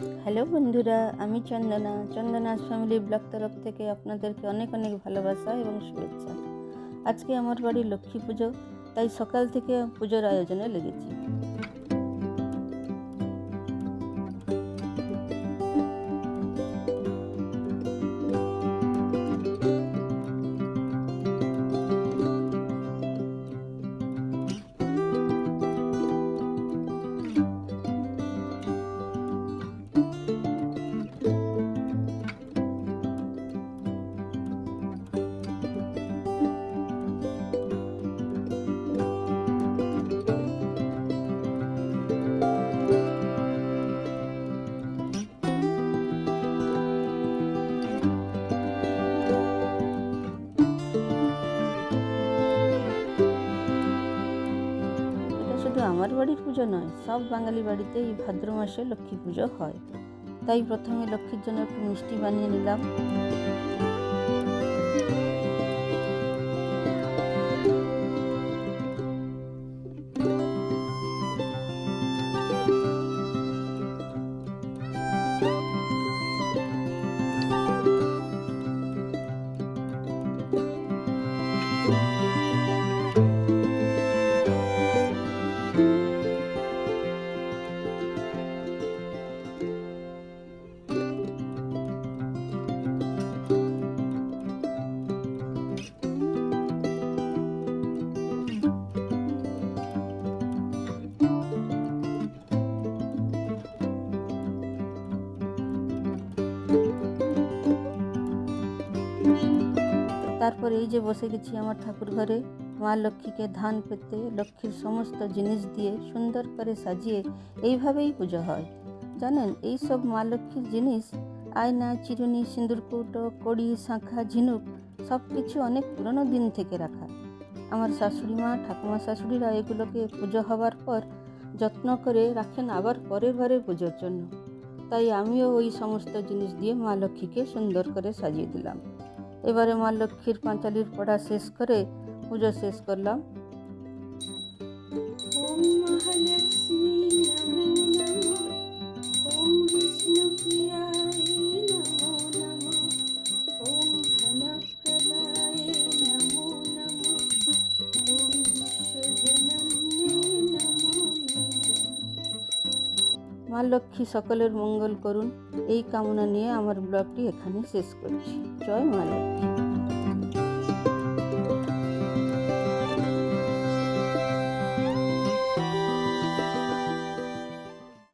Hello বন্ধুরা, আমি চন্দনা। চন্দনা family block তরফ থেকে আপনাদেরকে অনেক অনেক ভালোবাসা এবং শুভেচ্ছা। আজকে আমার বাড়ি লক্ষ্মী পুজো, তাই সকাল থেকে পুজোর আয়োজনে লেগেছি। শুধু আমার বাড়ির পুজো নয়, সব বাঙালি বাড়িতে এই ভাদ্র মাসে লক্ষ্মী পুজো হয়। তাই প্রথমে লক্ষ্মীর জন্য একটু মিষ্টি বানিয়ে নিলাম। তারপর এই যে বসে গেছি আমার ঠাকুর ঘরে, মা লক্ষ্মীকে ধান পেতে, লক্ষ্মীর সমস্ত জিনিস দিয়ে সুন্দর করে সাজিয়ে এইভাবেই পুজো হয়। জানেন, এই সব মা লক্ষ্মীর জিনিস, আয়না, চিরুনি, সিঁদুর কৌটো, কড়ি, শাঁখা, ঝিনুক, সব কিছু অনেক পুরনো দিন থেকে রাখা। আমার শাশুড়ি মা, ঠাকুমা শাশুড়িরা এগুলোকে পুজো হওয়ার পর যত্ন করে রাখেন আবার পরের বারে পুজোর জন্য। তাই আমিও ওই সমস্ত জিনিস দিয়ে মা লক্ষ্মীকে সুন্দর করে সাজিয়ে দিলাম। এবারে মা লক্ষ্মীর পাঁচালির পড়া শেষ করে পুজো শেষ করলাম। মা লক্ষ্মী সকলের মঙ্গল করুন। এই কামনা নিয়ে আমার ব্লগটি এখানে শেষ করছি। জয় মা লক্ষ্মী।